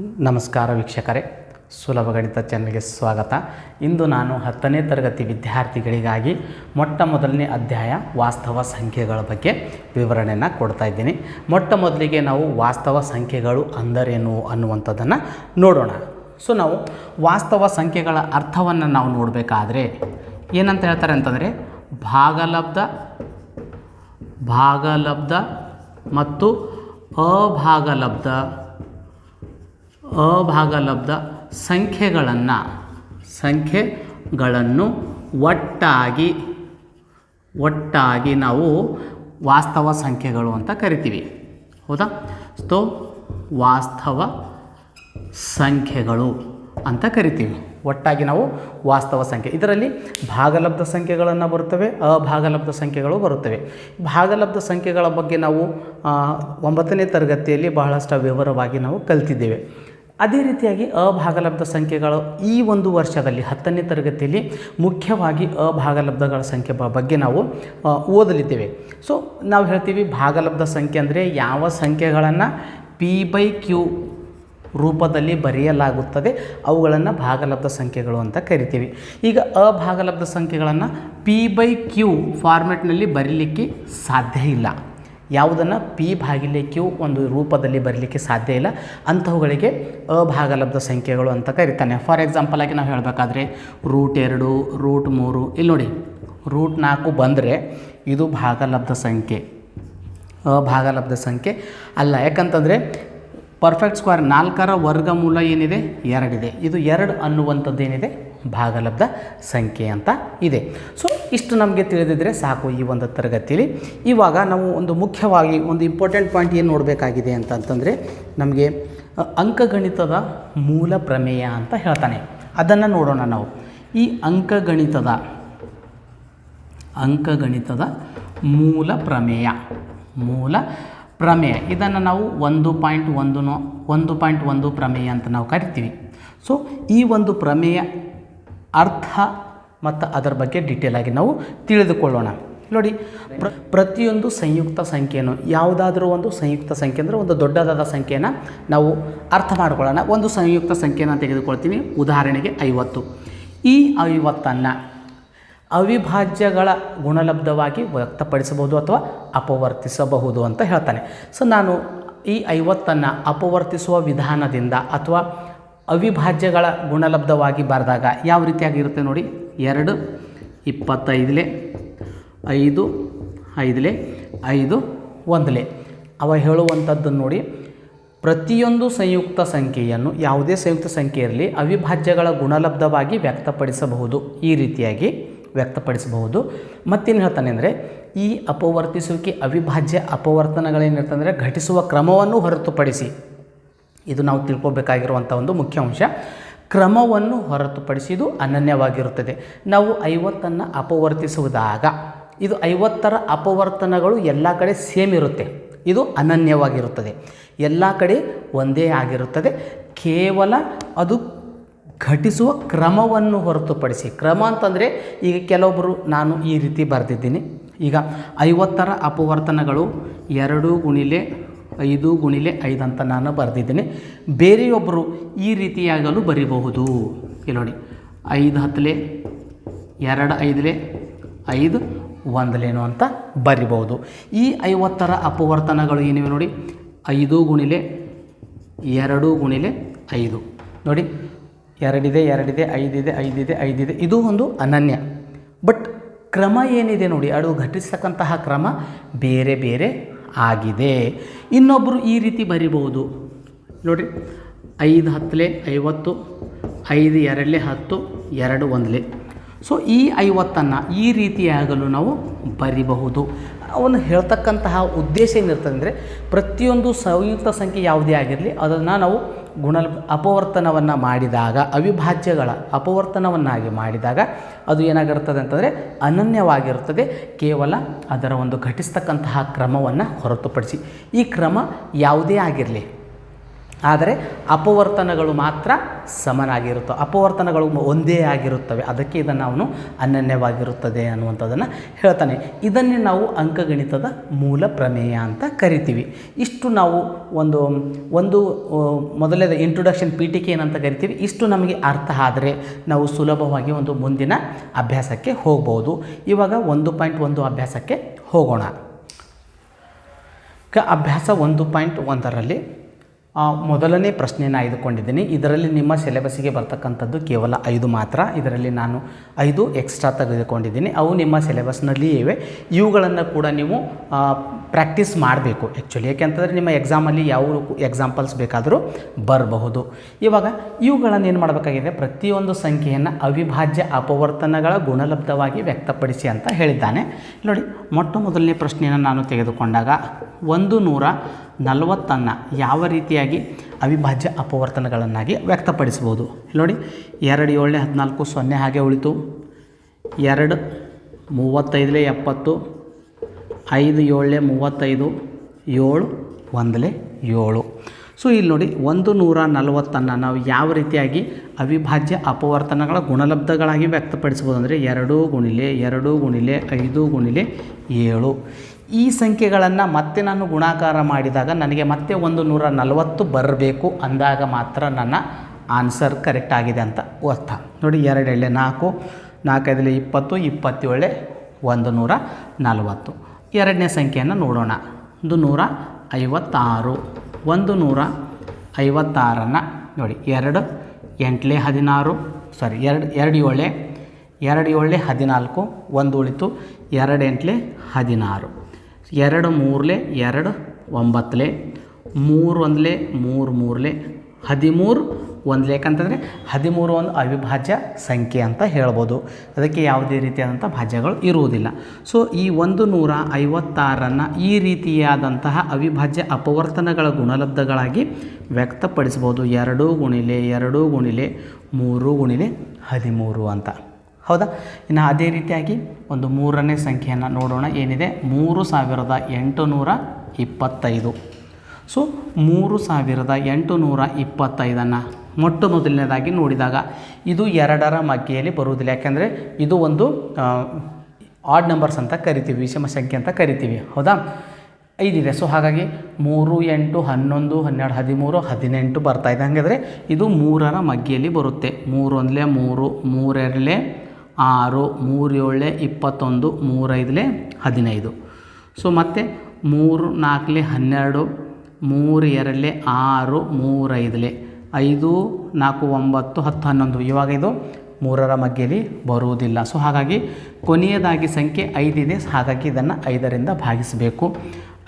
ನಮಸ್ಕಾರ ವೀಕ್ಷಕರೇ, ಸುಲಭ ಗಣಿತ ಚಾನಲ್ಗೆ ಸ್ವಾಗತ. ಇಂದು ನಾನು ಹತ್ತನೇ ತರಗತಿ ವಿದ್ಯಾರ್ಥಿಗಳಿಗಾಗಿ ಮೊಟ್ಟ ಮೊದಲನೇ ಅಧ್ಯಾಯ ವಾಸ್ತವ ಸಂಖ್ಯೆಗಳ ಬಗ್ಗೆ ವಿವರಣೆಯನ್ನು ಕೊಡ್ತಾ ಇದ್ದೀನಿ. ಮೊಟ್ಟ ಮೊದಲಿಗೆ ನಾವು ವಾಸ್ತವ ಸಂಖ್ಯೆಗಳು ಅಂದರೇನು ಅನ್ನುವಂಥದ್ದನ್ನು ನೋಡೋಣ. ಸೊ ನಾವು ವಾಸ್ತವ ಸಂಖ್ಯೆಗಳ ಅರ್ಥವನ್ನು ನಾವು ನೋಡಬೇಕಾದ್ರೆ ಏನಂತ ಹೇಳ್ತಾರೆ ಅಂತಂದರೆ ಭಾಗಲಬ್ಧ ಭಾಗಲಬ್ಧ ಮತ್ತು ಅಭಾಗಲಬ್ಧ. ಅಭಾಗಲಬ್ಧ ಸಂಖ್ಯೆಗಳನ್ನು ಸಂಖ್ಯೆಗಳನ್ನು ಒಟ್ಟಾಗಿ ಒಟ್ಟಾಗಿ ನಾವು ವಾಸ್ತವ ಸಂಖ್ಯೆಗಳು ಅಂತ ಕರಿತೀವಿ. ಹೌದಾ? ಸೊ ವಾಸ್ತವ ಸಂಖ್ಯೆಗಳು ಅಂತ ಕರಿತೀವಿ. ಒಟ್ಟಾಗಿ ನಾವು ವಾಸ್ತವ ಸಂಖ್ಯೆ. ಇದರಲ್ಲಿ ಭಾಗಲಬ್ಧ ಸಂಖ್ಯೆಗಳನ್ನು ಬರುತ್ತವೆ, ಅಭಾಗಲಬ್ಧ ಸಂಖ್ಯೆಗಳು ಬರುತ್ತವೆ. ಭಾಗಲಬ್ಧ ಸಂಖ್ಯೆಗಳ ಬಗ್ಗೆ ನಾವು ಒಂಬತ್ತನೇ ತರಗತಿಯಲ್ಲಿ ಬಹಳಷ್ಟು ವಿವರವಾಗಿ ನಾವು ಕಲ್ತಿದ್ದೇವೆ. ಅದೇ ರೀತಿಯಾಗಿ ಅಭಾಗಲಬ್ಧ ಸಂಖ್ಯೆಗಳು ಈ ಒಂದು ವರ್ಷದಲ್ಲಿ ಹತ್ತನೇ ತರಗತಿಯಲ್ಲಿ ಮುಖ್ಯವಾಗಿ ಅಭಾಗಲಬ್ಧಗಳ ಸಂಖ್ಯೆ ಬಗ್ಗೆ ನಾವು ಓದಲಿದ್ದೇವೆ. ಸೊ ನಾವು ಹೇಳ್ತೀವಿ ಭಾಗಲಬ್ಧ ಸಂಖ್ಯೆ ಅಂದರೆ ಯಾವ ಸಂಖ್ಯೆಗಳನ್ನು ಪಿ ಬೈ ಕ್ಯೂ ರೂಪದಲ್ಲಿ ಬರೆಯಲಾಗುತ್ತದೆ, ಅವುಗಳನ್ನು ಭಾಗಲಬ್ಧ ಸಂಖ್ಯೆಗಳು ಅಂತ ಕರಿತೀವಿ. ಈಗ ಅಭಾಗಲಬ್ಧ ಸಂಖ್ಯೆಗಳನ್ನು ಪಿ ಬೈ ಕ್ಯೂ ಫಾರ್ಮೆಟ್ನಲ್ಲಿ ಬರೀಲಿಕ್ಕೆ ಸಾಧ್ಯ ಇಲ್ಲ. ಯಾವುದನ್ನು ಪಿ ಭಾಗಿಲೆ ಕ್ಯೂ ಒಂದು ರೂಪದಲ್ಲಿ ಬರಲಿಕ್ಕೆ ಸಾಧ್ಯ ಇಲ್ಲ. ಅಂಥವುಗಳಿಗೆ ಅಭಾಗಲಬ್ಧ ಸಂಖ್ಯೆಗಳು ಅಂತ ಕರಿತಾನೆ. ಫಾರ್ ಎಕ್ಸಾಂಪಲ್ ಆಗಿ ನಾವು ಹೇಳಬೇಕಾದ್ರೆ ರೂಟ್ ಎರಡು ರೂಟ್ ಮೂರು. ಇಲ್ಲಿ ನೋಡಿ ರೂಟ್ ನಾಲ್ಕು ಬಂದರೆ ಇದು ಭಾಗಲಬ್ಧ ಸಂಖ್ಯೆ. ಅಭಾಗಲಬ್ಧ ಸಂಖ್ಯೆ ಅಲ್ಲ. ಯಾಕಂತಂದರೆ ಪರ್ಫೆಕ್ಟ್ ಸ್ಕ್ವೇರ್ ನಾಲ್ಕರ ವರ್ಗಮೂಲ ಏನಿದೆ? ಎರಡಿದೆ. ಇದು ಎರಡು ಅನ್ನುವಂಥದ್ದು ಏನಿದೆ? ಭಾಗಲಬ್ಧ ಸಂಖ್ಯೆ ಅಂತ ಇದೆ. ಸೊ ಇಷ್ಟು ನಮಗೆ ತಿಳಿದಿದ್ದರೆ ಸಾಕು ಈ ಒಂದು ತರಗತಿಯಲ್ಲಿ ಇವಾಗ ನಾವು ಒಂದು ಮುಖ್ಯವಾಗಿ ಒಂದು ಇಂಪಾರ್ಟೆಂಟ್ ಪಾಯಿಂಟ್ ಏನು ನೋಡಬೇಕಾಗಿದೆ ಅಂತಂತಂದರೆ ನಮಗೆ ಅಂಕಗಣಿತದ ಮೂಲ ಪ್ರಮೇಯ ಅಂತ ಹೇಳ್ತಾನೆ. ಅದನ್ನು ನೋಡೋಣ ನಾವು. ಈ ಅಂಕಗಣಿತದ ಅಂಕಗಣಿತದ ಮೂಲ ಪ್ರಮೇಯ ಮೂಲ ಪ್ರಮೇಯ. ಇದನ್ನು ನಾವು ಒಂದು ಪಾಯಿಂಟ್ ಒಂದು ಒಂದು ಪಾಯಿಂಟ್ ಒಂದು ಪ್ರಮೇಯ ಅಂತ ನಾವು ಕರಿತೀವಿ. ಸೊ ಈ ಒಂದು ಪ್ರಮೇಯ ಅರ್ಥ ಮತ್ತು ಅದರ ಬಗ್ಗೆ ಡೀಟೇಲ್ ಆಗಿ ನಾವು ತಿಳಿದುಕೊಳ್ಳೋಣ. ನೋಡಿ, ಪ್ರ, ಪ್ರತಿಯೊಂದು ಸಂಯುಕ್ತ ಸಂಖ್ಯೆಯನ್ನು, ಯಾವುದಾದ್ರೂ ಒಂದು ಸಂಯುಕ್ತ ಸಂಖ್ಯೆ ಅಂದರೆ ಒಂದು ದೊಡ್ಡದಾದ ಸಂಖ್ಯೆಯನ್ನು ನಾವು ಅರ್ಥ ಮಾಡ್ಕೊಳ್ಳೋಣ. ಒಂದು ಸಂಯುಕ್ತ ಸಂಖ್ಯೆಯನ್ನು ತೆಗೆದುಕೊಳ್ತೀನಿ. ಉದಾಹರಣೆಗೆ ಐವತ್ತು. ಈ ಐವತ್ತನ್ನು ಅವಿಭಾಜ್ಯಗಳ ಗುಣಲಬ್ಧವಾಗಿ ವ್ಯಕ್ತಪಡಿಸಬಹುದು ಅಥವಾ ಅಪವರ್ತಿಸಬಹುದು ಅಂತ ಹೇಳ್ತಾನೆ. ಸೊ ನಾನು ಈ ಐವತ್ತನ್ನು ಅಪವರ್ತಿಸುವ ವಿಧಾನದಿಂದ ಅಥವಾ ಅವಿಭಾಜ್ಯಗಳ ಗುಣಲಬ್ಧವಾಗಿ ಬರೆದಾಗ ಯಾವ ರೀತಿಯಾಗಿರುತ್ತೆ ನೋಡಿ? ಎರಡು, ಇಪ್ಪತ್ತೈದಲೆ, ಐದು, ಐದಲೆ, ಐದು, ಒಂದಲೆ. ಅವ ಹೇಳುವಂಥದ್ದನ್ನು ನೋಡಿ, ಪ್ರತಿಯೊಂದು ಸಂಯುಕ್ತ ಸಂಖ್ಯೆಯನ್ನು ಯಾವುದೇ ಸಂಯುಕ್ತ ಸಂಖ್ಯೆ ಇರಲಿ ಅವಿಭಾಜ್ಯಗಳ ಗುಣಲಬ್ಧವಾಗಿ ವ್ಯಕ್ತಪಡಿಸಬಹುದು. ಈ ರೀತಿಯಾಗಿ ವ್ಯಕ್ತಪಡಿಸಬಹುದು. ಮತ್ತೇನು ಹೇಳ್ತಾನೆ ಅಂದರೆ, ಈ ಅಪವರ್ತಿಸುವಿಕೆ ಅವಿಭಾಜ್ಯ ಅಪವರ್ತನಗಳೇನಿರ್ತಂದರೆ ಘಟಿಸುವ ಕ್ರಮವನ್ನು ಹೊರತುಪಡಿಸಿ. ಇದು ನಾವು ತಿಳ್ಕೊಬೇಕಾಗಿರುವಂಥ ಒಂದು ಮುಖ್ಯ ಅಂಶ. ಕ್ರಮವನ್ನು ಹೊರತುಪಡಿಸಿದು ಅನನ್ಯವಾಗಿರುತ್ತದೆ. ನಾವು ಐವತ್ತನ್ನು ಅಪವರ್ತಿಸುವುದಾಗ, ಇದು ಐವತ್ತರ ಅಪವರ್ತನಗಳು ಎಲ್ಲ ಕಡೆ ಸೇಮ್ ಇರುತ್ತೆ. ಇದು ಅನನ್ಯವಾಗಿರುತ್ತದೆ. ಎಲ್ಲ ಕಡೆ ಒಂದೇ ಆಗಿರುತ್ತದೆ. ಕೇವಲ ಅದು ಘಟಿಸುವ ಕ್ರಮವನ್ನು ಹೊರತುಪಡಿಸಿ. ಕ್ರಮ ಅಂತಂದರೆ, ಈಗ ಕೆಲವೊಬ್ಬರು ನಾನು ಈ ರೀತಿ ಬರೆದಿದ್ದೀನಿ. ಈಗ ಐವತ್ತರ ಅಪವರ್ತನಗಳು ಎರಡು ಗುಣಿಲೆ ಐದು ಗುಣಿಲೆ ಐದು ಅಂತ ನಾನು ಬರೆದಿದ್ದೀನಿ. ಬೇರೆಯೊಬ್ಬರು ಈ ರೀತಿಯಾಗಲು ಬರಿಬಹುದು. ಇಲ್ಲಿ ನೋಡಿ, ಐದು ಹತ್ತಲೆ ಎರಡು ಐದಲೆ, ಐದು ಒಂದಲೇನು ಅಂತ ಬರಿಬಹುದು. ಈ ಐವತ್ತರ ಅಪವರ್ತನಗಳು ಏನಿವೆ ನೋಡಿ, ಐದು ಗುಣಿಲೆ ಎರಡು ಗುಣಿಲೆ ಐದು. ನೋಡಿ, ಎರಡಿದೆ ಎರಡಿದೆ, ಐದಿದೆ ಐದಿದೆ ಐದಿದೆ, ಇದು ಒಂದು ಅನನ್ಯ. ಬಟ್ ಕ್ರಮ ಏನಿದೆ ನೋಡಿ, ಅದು ಘಟಿಸ್ತಕ್ಕಂತಹ ಕ್ರಮ ಬೇರೆ ಬೇರೆ ಆಗಿದೆ. ಇನ್ನೊಬ್ಬರು ಈ ರೀತಿ ಬರಿಬಹುದು. ನೋಡಿರಿ, ಐದು ಹತ್ತಲೆ ಐವತ್ತು, ಐದು ಎರಡಲೆ ಹತ್ತು, ಎರಡು ಒಂದಲೆ. ಸೊ ಈ ಐವತ್ತನ್ನು ಈ ರೀತಿಯಾಗಲು ನಾವು ಬರಿಬಹುದು. ಅವನು ಹೇಳ್ತಕ್ಕಂತಹ ಉದ್ದೇಶ ಏನಿರ್ತದೆ ಅಂದರೆ ಪ್ರತಿಯೊಂದು ಸಂಯುಕ್ತ ಸಂಖ್ಯೆ ಯಾವುದೇ ಆಗಿರಲಿ, ಅದನ್ನು ನಾವು ಗುಣ ಅಪವರ್ತನವನ್ನು ಮಾಡಿದಾಗ, ಅವಿಭಾಜ್ಯಗಳ ಅಪವರ್ತನವನ್ನಾಗಿ ಮಾಡಿದಾಗ ಅದು ಏನಾಗಿರ್ತದೆ ಅಂತಂದರೆ ಅನನ್ಯವಾಗಿರುತ್ತದೆ ಕೇವಲ ಅದರ ಒಂದು ಘಟಿಸ್ತಕ್ಕಂತಹ ಕ್ರಮವನ್ನು ಹೊರತುಪಡಿಸಿ. ಈ ಕ್ರಮ ಯಾವುದೇ ಆಗಿರಲಿ ಆದರೆ ಅಪವರ್ತನಗಳು ಮಾತ್ರ ಸಮನಾಗಿರುತ್ತವೆ. ಅಪವರ್ತನಗಳು ಒಂದೇ ಆಗಿರುತ್ತವೆ. ಅದಕ್ಕೆ ಇದನ್ನು ಅವನು ಅನನ್ಯವಾಗಿರುತ್ತದೆ ಅನ್ನುವಂಥದ್ದನ್ನು ಹೇಳ್ತಾನೆ. ಇದನ್ನೇ ನಾವು ಅಂಕಗಣಿತದ ಮೂಲ ಪ್ರಮೇಯ ಅಂತ ಕರಿತೀವಿ. ಇಷ್ಟು ನಾವು ಒಂದು ಒಂದು ಆ, ಮೊದಲನೇ ಇಂಟ್ರೊಡಕ್ಷನ್ ಪೀಠಿಕೆ ಏನಂತ ಕರಿತೀವಿ. ಇಷ್ಟು ನಮಗೆ ಅರ್ಥ ಆದರೆ ನಾವು ಸುಲಭವಾಗಿ ಒಂದು ಮುಂದಿನ ಅಭ್ಯಾಸಕ್ಕೆ ಹೋಗ್ಬೋದು. ಇವಾಗ ಒಂದು ಪಾಯಿಂಟ್ ಒಂದು ಅಭ್ಯಾಸಕ್ಕೆ ಹೋಗೋಣ. ಕ ಅಭ್ಯಾಸ ಒಂದು ಪಾಯಿಂಟ್ ಒಂದರಲ್ಲಿ ಮೊದಲನೇ ಪ್ರಶ್ನೆಯನ್ನು ಆಯ್ದುಕೊಂಡಿದ್ದೀನಿ. ಇದರಲ್ಲಿ ನಿಮ್ಮ ಸಿಲೆಬಸ್ಸಿಗೆ ಬರ್ತಕ್ಕಂಥದ್ದು ಕೇವಲ ಐದು ಮಾತ್ರ. ಇದರಲ್ಲಿ ನಾನು ಐದು ಎಕ್ಸ್ಟ್ರಾ ತೆಗೆದುಕೊಂಡಿದ್ದೀನಿ. ಅವು ನಿಮ್ಮ ಸಿಲೆಬಸ್ನಲ್ಲಿಯೇ ಇವೆ ಇವುಗಳನ್ನು ಕೂಡ ನೀವು ಪ್ರಾಕ್ಟೀಸ್ ಮಾಡಬೇಕು ಆ್ಯಕ್ಚುಲಿ ಯಾಕೆಂತಂದರೆ ನಿಮ್ಮ ಎಕ್ಸಾಮಲ್ಲಿ ಯಾವ ಎಕ್ಸಾಂಪಲ್ಸ್ ಬೇಕಾದರೂ ಬರಬಹುದು. ಇವಾಗ ಇವುಗಳನ್ನು ಏನು ಮಾಡಬೇಕಾಗಿದೆ? ಪ್ರತಿಯೊಂದು ಸಂಖ್ಯೆಯನ್ನು ಅವಿಭಾಜ್ಯ ಅಪವರ್ತನಗಳ ಗುಣಲಬ್ಧವಾಗಿ ವ್ಯಕ್ತಪಡಿಸಿ ಅಂತ ಹೇಳಿದ್ದಾನೆ. ನೋಡಿ, ಮೊಟ್ಟ ಮೊದಲನೇ ಪ್ರಶ್ನೆಯನ್ನು ನಾನು ತೆಗೆದುಕೊಂಡಾಗ ಒಂದು ನೂರ ನಲವತ್ತನ್ನು ಯಾವ ರೀತಿಯಾಗಿ ಅವಿಭಾಜ್ಯ ಅಪವರ್ತನಗಳನ್ನಾಗಿ ವ್ಯಕ್ತಪಡಿಸ್ಬೋದು ನೋಡಿ, ಎರಡು ಏಳನೇ ಹದಿನಾಲ್ಕು ಸೊನ್ನೆ ಹಾಗೆ ಉಳಿತು. ಎರಡು, ಮೂವತ್ತೈದಲೇ ಎಪ್ಪತ್ತು. ಐದು ಏಳನೇ ಮೂವತ್ತೈದು. ಏಳು, ಒಂದಲೇ ಏಳು. ಸೊ, ಇಲ್ಲಿ ನೋಡಿ, ಒಂದು ನೂರ ನಲವತ್ತನ್ನು ನಾವು ಯಾವ ರೀತಿಯಾಗಿ ಅವಿಭಾಜ್ಯ ಅಪವರ್ತನಗಳ ಗುಣಲಬ್ಧಗಳಾಗಿ ವ್ಯಕ್ತಪಡಿಸ್ಬೋದು ಅಂದರೆ ಎರಡು ಗುಣಿಲೆ ಎರಡು ಗುಣಿಲೆ ಐದು ಗುಣಿಲೆ ಏಳು. ಈ ಸಂಖ್ಯೆಗಳನ್ನು ಮತ್ತೆ ನಾನು ಗುಣಾಕಾರ ಮಾಡಿದಾಗ ನನಗೆ ಮತ್ತೆ ಒಂದು ನೂರ ನಲವತ್ತು ಬರಬೇಕು ಅಂದಾಗ ಮಾತ್ರ ನನ್ನ ಆನ್ಸರ್ ಕರೆಕ್ಟ್ ಆಗಿದೆ ಅಂತ ಅರ್ಥ. ನೋಡಿ ಎರಡು ಎಳೆ ನಾಲ್ಕು ನಾಲ್ಕೈದಲೆ ಇಪ್ಪತ್ತು, ಇಪ್ಪತ್ತೇಳೆ, ಒಂದು ನೂರ ನಲವತ್ತು. ಎರಡನೇ ಸಂಖ್ಯೆಯನ್ನು ನೋಡೋಣ. ಒಂದು ನೂರ ಐವತ್ತಾರು, ಒಂದು ನೂರ ಐವತ್ತಾರನ್ನು ನೋಡಿ, ಎರಡು, ಎಂಟಲೇ ಹದಿನಾರು ಸಾರಿ ಎರಡು ಎರಡು ಏಳೆ ಎರಡು ಏಳೆ ಹದಿನಾಲ್ಕು, ಒಂದು ಉಳಿತು ಎರಡು ಎಂಟಲೆ ಹದಿನಾರು. ಎರಡು ಮೂರಲೆ, ಎರಡು ಒಂಬತ್ತಲೆ, ಮೂರು ಒಂದಲೆ, ಮೂರು ಮೂರಲೆ, ಹದಿಮೂರು ಒಂದು ಯಾಕಂತಂದರೆ ಹದಿಮೂರು ಒಂದು ಅವಿಭಾಜ್ಯ ಸಂಖ್ಯೆ ಅಂತ ಹೇಳ್ಬೋದು. ಅದಕ್ಕೆ ಯಾವುದೇ ರೀತಿಯಾದಂಥ ಭಾಜ್ಯಗಳು ಇರುವುದಿಲ್ಲ. ಸೊ ಈ ಒಂದು ನೂರ ಐವತ್ತಾರನ್ನು ಈ ರೀತಿಯಾದಂತಹ ಅವಿಭಾಜ್ಯ ಅಪವರ್ತನಗಳ ಗುಣಲಬ್ಧಗಳಾಗಿ ವ್ಯಕ್ತಪಡಿಸ್ಬೋದು ಎರಡು ಗುಣಿಲೆ ಎರಡು ಗುಣಿಲೆ, ಮೂರು ಗುಣಿಲೆ, ಹದಿಮೂರು ಅಂತ. ಹೌದಾ? ಇನ್ನು ಅದೇ ರೀತಿಯಾಗಿ ಒಂದು ಮೂರನೇ ಸಂಖ್ಯೆಯನ್ನು ನೋಡೋಣ. ಏನಿದೆ? ಮೂರು ಸಾವಿರದ ಎಂಟುನೂರ ಇಪ್ಪತ್ತೈದು. ಸೊ, ಮೂರು ಸಾವಿರದ ಎಂಟುನೂರ ಇಪ್ಪತ್ತೈದನ್ನು ಮೊಟ್ಟ ಮೊದಲನೇದಾಗಿ ನೋಡಿದಾಗ ಇದು ಎರಡರ ಮಗ್ಗೆಯಲ್ಲಿ ಬರುವುದಿಲ್ಲ. ಯಾಕೆಂದರೆ ಇದು ಒಂದು ಆಡ್ ನಂಬರ್ಸ್ ಅಂತ ಕರಿತೀವಿ, ವಿಷಮ ಸಂಖ್ಯೆ ಅಂತ ಕರಿತೀವಿ. ಹೌದಾ? ಐದಿದೆ. ಸೊ, ಹಾಗಾಗಿ ಮೂರು, ಎಂಟು, ಹನ್ನೊಂದು, ಹನ್ನೆರಡು, ಹದಿಮೂರು, ಹದಿನೆಂಟು ಬರ್ತಾ ಇದೆ. ಹಾಗಾದರೆ ಇದು ಮೂರರ ಮಗ್ಗಿಯಲ್ಲಿ ಬರುತ್ತೆ. ಮೂರೊಂದಲೇ ಮೂರು ಮೂರೆರಡಲೇ ಆರು ಮೂರು ಏಳಲೆ ಇಪ್ಪತ್ತೊಂದು, ಮೂರೈದಲೆ, ಹದಿನೈದು. ಸೊ ಮತ್ತು ಮೂರು, ನಾಲ್ಕಲೆ, ಹನ್ನೆರಡು ಮೂರು ಎರಡಲೆ ಆರು, ಮೂರೈದಲೆ. ಐದು, ನಾಲ್ಕು, ಒಂಬತ್ತು, ಹತ್ತು, ಹನ್ನೊಂದು. ಇವಾಗ ಇದು ಮೂರರ ಮಗ್ಗೆಯಲ್ಲಿ ಬರುವುದಿಲ್ಲ. ಸೊ ಹಾಗಾಗಿ ಕೊನೆಯದಾಗಿ ಸಂಖ್ಯೆ ಐದಿದೆ. ಹಾಗಾಗಿ ಇದನ್ನು ಐದರಿಂದ ಭಾಗಿಸಬೇಕು.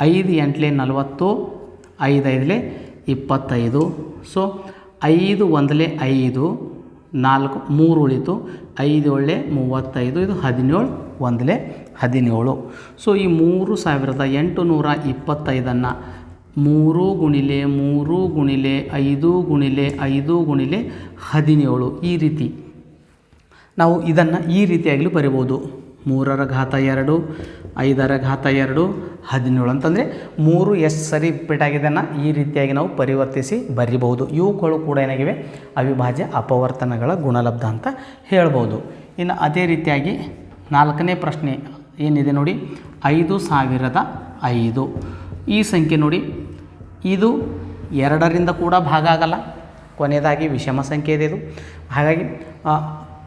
ಐದು, ಎಂಟಲೆ, ನಲವತ್ತು, ಐದೈದಲೆ, ಇಪ್ಪತ್ತೈದು. ಸೊ ಐದು, ಒಂದಲೆ, ಐದು. ನಾಲ್ಕು, ಮೂರು ಉಳಿತು, ಐದು ಒಳ್ಳೆ, ಮೂವತ್ತೈದು, ಇದು ಹದಿನೇಳು, ಒಂದಲೇ ಹದಿನೇಳು. ಸೊ ಈ ಮೂರು ಸಾವಿರದ ಎಂಟು ನೂರ ಇಪ್ಪತ್ತೈದನ್ನು ಮೂರು ಗುಣಿಲೆ ಮೂರು ಗುಣಿಲೆ, ಐದು ಗುಣಿಲೆ ಐದು ಗುಣಿಲೆ ಹದಿನೇಳು. ಈ ರೀತಿ. ನಾವು ಇದನ್ನು ಈ ರೀತಿಯಾಗಲೂ ಬರಿಬೋದು. ಮೂರರ ಘಾತ ಎರಡು, ಐದರ ಘಾತ ಎರಡು ಹದಿನೇಳು ಅಂತಂದರೆ ಮೂರು ಎಷ್ಟು ಸರಿ ರಿಪೀಟ್ ಆಗಿದೆನ ಈ ರೀತಿಯಾಗಿ ನಾವು ಪರಿವರ್ತಿಸಿ ಬರೀಬಹುದು. ಇವುಗಳು ಕೂಡ ಏನಾಗಿವೆ? ಅವಿಭಾಜ್ಯ ಅಪವರ್ತನಗಳ ಗುಣಲಬ್ಧ ಅಂತ ಹೇಳ್ಬೋದು ಇನ್ನು ಅದೇ ರೀತಿಯಾಗಿ ನಾಲ್ಕನೇ ಪ್ರಶ್ನೆ ಏನಿದೆ ನೋಡಿ? ಐದು ಸಾವಿರದ ಐದು. ಈ ಸಂಖ್ಯೆ ನೋಡಿ. ಇದು ಎರಡರಿಂದ ಕೂಡ ಭಾಗ ಆಗಲ್ಲ. ಕೊನೆಯದಾಗಿ ವಿಷಮ ಸಂಖ್ಯೆ ಇದೆ ಇದು. ಹಾಗಾಗಿ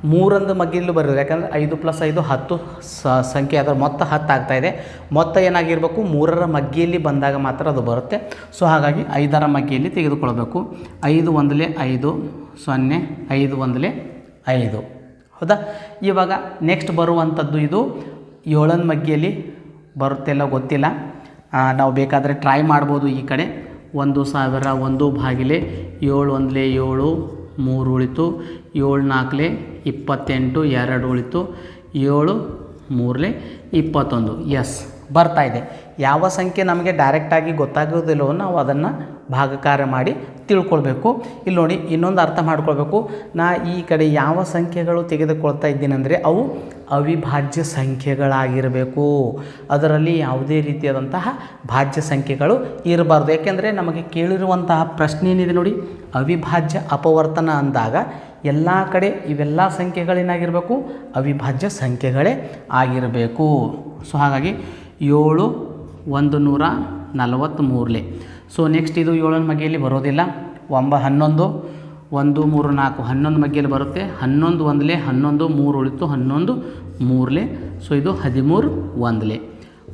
ಮೂರೊಂದು ಮಗ್ಗಿಲು ಬರೋದು, ಯಾಕಂದರೆ ಐದು ಪ್ಲಸ್ ಐದು ಹತ್ತು ಸಂಖ್ಯೆ ಅದರ ಮೊತ್ತ ಹತ್ತು ಇದೆ. ಮೊತ್ತ ಏನಾಗಿರಬೇಕು? ಮೂರರ ಮಗ್ಗಿಯಲ್ಲಿ ಬಂದಾಗ ಮಾತ್ರ ಅದು ಬರುತ್ತೆ. ಸೊ, ಹಾಗಾಗಿ ಐದರ ಮಗ್ಗಿಯಲ್ಲಿ ತೆಗೆದುಕೊಳ್ಬೇಕು ಐದು ಒಂದಲೆ ಐದು, ಸೊನ್ನೆ, ಐದು ಒಂದಲೆ ಐದು. ಹೌದಾ? ಇವಾಗ ನೆಕ್ಸ್ಟ್ ಬರುವಂಥದ್ದು ಇದು ಏಳನ ಮಗ್ಗಿಯಲ್ಲಿ ಬರುತ್ತೆಲ್ಲ ಗೊತ್ತಿಲ್ಲ. ನಾವು ಬೇಕಾದರೆ ಟ್ರೈ ಮಾಡ್ಬೋದು ಈ ಕಡೆ. ಒಂದು ಸಾವಿರ ಒಂದು ಬಾಗಿಲೆ ಏಳು ಒಂದಲೇ ಏಳು ಮೂರು ಉಳಿತು, ಏಳು ನಾಲ್ಕಲೆ ಇಪ್ಪತ್ತೆಂಟು ಎರಡು ಉಳಿತು, ಏಳು ಮೂರಲೆ ಇಪ್ಪತ್ತೊಂದು. ಎಸ್ ಬರ್ತಾ ಇದೆ. ಯಾವ ಸಂಖ್ಯೆ ನಮಗೆ ಡೈರೆಕ್ಟಾಗಿ ಗೊತ್ತಾಗೋದಿಲ್ಲವೋ ನಾವು ಅದನ್ನು ಭಾಗಕಾರ ಮಾಡಿ ತಿಳ್ಕೊಳ್ಬೇಕು. ಇಲ್ಲಿ ನೋಡಿ ಇನ್ನೊಂದು ಅರ್ಥ ಮಾಡ್ಕೊಳ್ಬೇಕು. ನಾ ಈ ಕಡೆ ಯಾವ ಸಂಖ್ಯೆಗಳು ತೆಗೆದುಕೊಳ್ತಾ ಇದ್ದೀನಂದರೆ ಅವು ಅವಿಭಾಜ್ಯ ಸಂಖ್ಯೆಗಳಾಗಿರಬೇಕು. ಅದರಲ್ಲಿ ಯಾವುದೇ ರೀತಿಯಾದಂತಹ ಭಾಜ್ಯ ಸಂಖ್ಯೆಗಳು ಇರಬಾರ್ದು. ಯಾಕೆಂದರೆ ನಮಗೆ ಕೇಳಿರುವಂತಹ ಪ್ರಶ್ನೆ ಏನಿದೆ ನೋಡಿ, ಅವಿಭಾಜ್ಯ ಅಪವರ್ತನ ಅಂದಾಗ ಎಲ್ಲ ಕಡೆ ಇವೆಲ್ಲ ಸಂಖ್ಯೆಗಳೇನಾಗಿರಬೇಕು? ಅವಿಭಾಜ್ಯ ಸಂಖ್ಯೆಗಳೇ ಆಗಿರಬೇಕು. ಸೊ ಹಾಗಾಗಿ ಏಳು ಒಂದು ನೂರ ನಲವತ್ತ್ಮೂರಲೆ ಸೊ ನೆಕ್ಸ್ಟ್ ಇದು ಏಳನ ಮಗೆಯಲ್ಲಿ ಬರೋದಿಲ್ಲ. ಒಂಬ ಹನ್ನೊಂದು ಒಂದು, ಮೂರು, ನಾಲ್ಕು, ಹನ್ನೊಂದು ಮಗ್ಗಿಯಲ್ಲಿ ಬರುತ್ತೆ. ಹನ್ನೊಂದು ಒಂದಲೆ, ಹನ್ನೊಂದು, ಮೂರು ಉಳಿತು ಹನ್ನೊಂದು, ಮೂರಲೆ. ಸೊ ಇದು ಹದಿಮೂರು ಒಂದಲೆ.